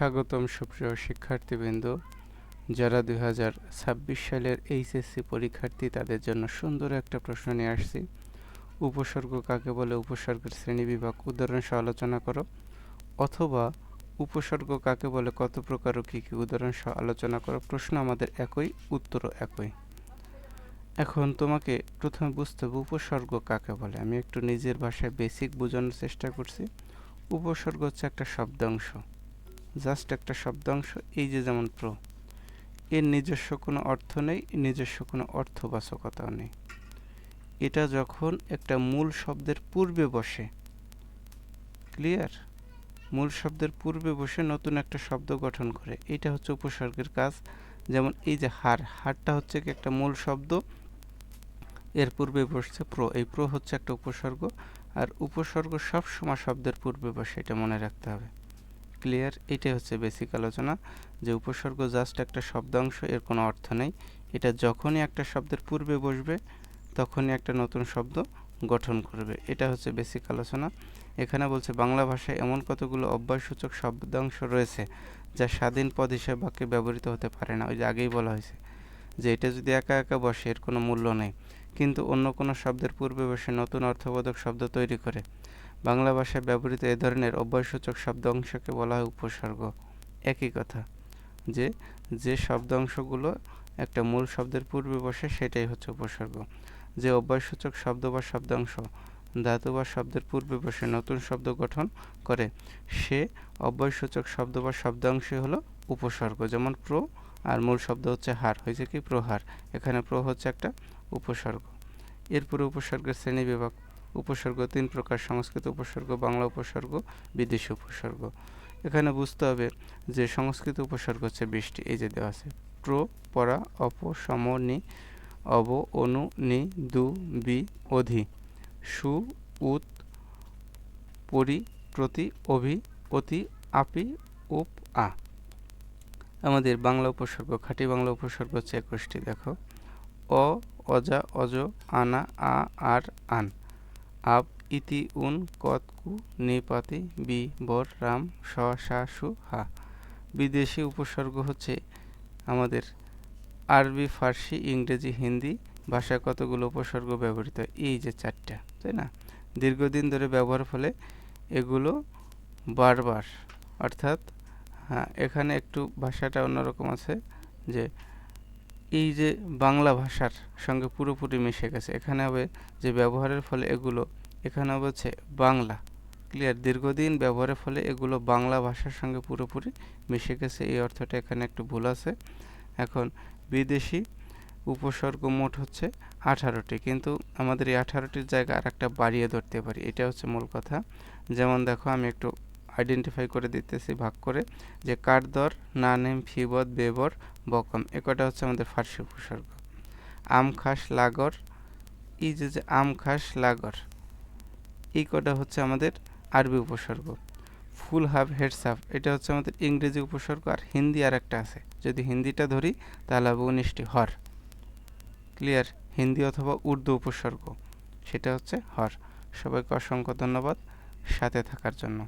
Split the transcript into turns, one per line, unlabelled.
স্বাগতম সুপ্রিয় শিক্ষার্থীবৃন্দ, যারা দুই হাজার ছাব্বিশ সালের এইচএসসি পরীক্ষার্থী, তাদের জন্য সুন্দর একটা প্রশ্ন নিয়ে আসছি। উপসর্গ কাকে বলে? উপসর্গের শ্রেণীবিভাগ উদাহরণ সহ আলোচনা করো। অথবা উপসর্গ কাকে বলে? কত প্রকার ও কী কী উদাহরণ সহ আলোচনা করো। প্রশ্ন আমাদের একই, উত্তরও একই। এখন তোমাকে প্রথমে বুঝতে হবে উপসর্গ কাকে বলে। আমি একটু নিজের ভাষায় বেসিক বোঝানোর চেষ্টা করছি। উপসর্গ হচ্ছে একটা শব্দাংশ। জাস্ট একটা শব্দাংশ, এই যে যেমন প্র, এর নিজস্ব কোনো অর্থ নেই, নিজস্ব কোনো অর্থবাচকতাও নেই। এটা যখন একটা মূল শব্দের পূর্বে বসে ক্লিয়ার মূল শব্দের পূর্বে বসে নতুন একটা শব্দ গঠন করে, এটা হচ্ছে উপসর্গের কাজ। যেমন এই যে হার, হারটা হচ্ছে কি একটা মূল শব্দ, এর পূর্বে বসছে প্র, এই প্র হচ্ছে একটা উপসর্গ, আর উপসর্গ সব সময় শব্দের পূর্বে বসে, এটা মনে রাখতে হবে। ক্লিয়ার এটাই হচ্ছে বেসিক আলোচনা, যে উপসর্গ জাস্ট একটা শব্দাংশ, এর কোনো অর্থ নেই। এটা যখনই একটা শব্দের পূর্বে বসবে, তখনই একটা নতুন শব্দ গঠন করবে। এটা হচ্ছে বেসিক আলোচনা। এখানে বলছে, বাংলা ভাষায় এমন কতগুলো অভ্যাসসূচক শব্দাংশ রয়েছে, যা স্বাধীন পদ হিসেবে বাক্যে ব্যবহৃত হতে পারে না। ওই যে আগেই বলা হয়েছে, যে এটা যদি একা একা বসে, এর কোনো মূল্য নেই। কিন্তু অন্য কোনো শব্দের পূর্বে বসে নতুন অর্থবোধক শব্দ তৈরি করে। বাংলা ভাষায় ব্যবহৃত এ ধরনের অভ্যাসসূচক শব্দাংশকে বলা হয় উপসর্গ। একই কথা, যে যে শব্দ অংশগুলো একটা মূল শব্দের পূর্বে বসে সেটাই হচ্ছে উপসর্গ। যে অভ্যাসসূচক শব্দ বা শব্দাংশ ধাতু বা শব্দের পূর্বে বসে নতুন শব্দ গঠন করে, সে অভ্যয়সূচক শব্দ বা শব্দাংশই হলো উপসর্গ। যেমন প্র আর মূল শব্দ হচ্ছে হার। হয়েছে কি? প্রহার এখানে প্র হচ্ছে একটা উপসর্গ। এরপরে উপসর্গের শ্রেণি বিভাগ উপসর্গ, তিন প্রকার সংস্কৃত উপসর্গ, বাংলা উপসর্গ, বিদেশি উপসর্গ। এখানে বুঝতে হবে যে সংস্কৃত উপসর্গ হচ্ছে বৃষ্টি, এই যে দেওয়া আছে। প্র, পরা, অপ, সম, নি, অব, অনু, নি, দু, বি, অধি। সু উত পরি, প্রতি, অভি, অতি, আপি, উপ, আ। আমাদের বাংলা উপসর্গ, খাঁটি বাংলা উপসর্গ হচ্ছে একুশটি, দেখো। অ, অজা, অজ, আনা, আ, আর, আন। আপ ইতি উন কত কু নিপাতি বি বর রাম স সা সু হা। বিদেশি উপসর্গ হচ্ছে আমাদের আরবি, ফার্সি, ইংরেজি, হিন্দি ভাষায় কতগুলো উপসর্গ ব্যবহৃত? এই যে চারটা, তাই না? দীর্ঘদিন ধরে ব্যবহার ফলে এগুলো বারবার, অর্থাৎ হ্যাঁ এখানে একটু ভাষাটা অন্যরকম আছে যে এই যে বাংলা ভাষার সঙ্গে পুরোপুরি মিশে গেছে, এখানে হবে যে ব্যবহারের ফলে এগুলো, এখানে হচ্ছে বাংলা ক্লিয়ার দীর্ঘদিন ব্যবহারের ফলে এগুলো বাংলা ভাষার সঙ্গে পুরোপুরি মিশে গেছে, এই অর্থটা এখানে একটু ভুল আছে। এখন বিদেশি উপসর্গ মোট হচ্ছে আঠারোটি, কিন্তু আমাদের এই আঠারোটির জায়গা আর একটা বাড়িয়ে ধরতে পারি, এটা হচ্ছে মূল কথা। যেমন দেখো, আমি একটু আইডেন্টিফাই করে দিতেছি, ভাগ করে, যে কাঠদর না নেম ফিবদ, বেবর, বকম, এ কটা হচ্ছে আমাদের ফার্সি উপসর্গ। আম খাস, লাগর, এই যে যে আম খাস, লাগর, এই কটা হচ্ছে আমাদের আরবি উপসর্গ। ফুল হাফ হেডস হাফ এটা হচ্ছে আমাদের ইংরেজি উপসর্গ, আর হিন্দি আর একটা আছে। যদি হিন্দিটা ধরি, তাহলে হবে উনিশটি হর। ক্লিয়ার? হিন্দি অথবা উর্দু উপসর্গ, সেটা হচ্ছে হর। সবাইকে অসংখ্য ধন্যবাদ সাথে থাকার জন্য।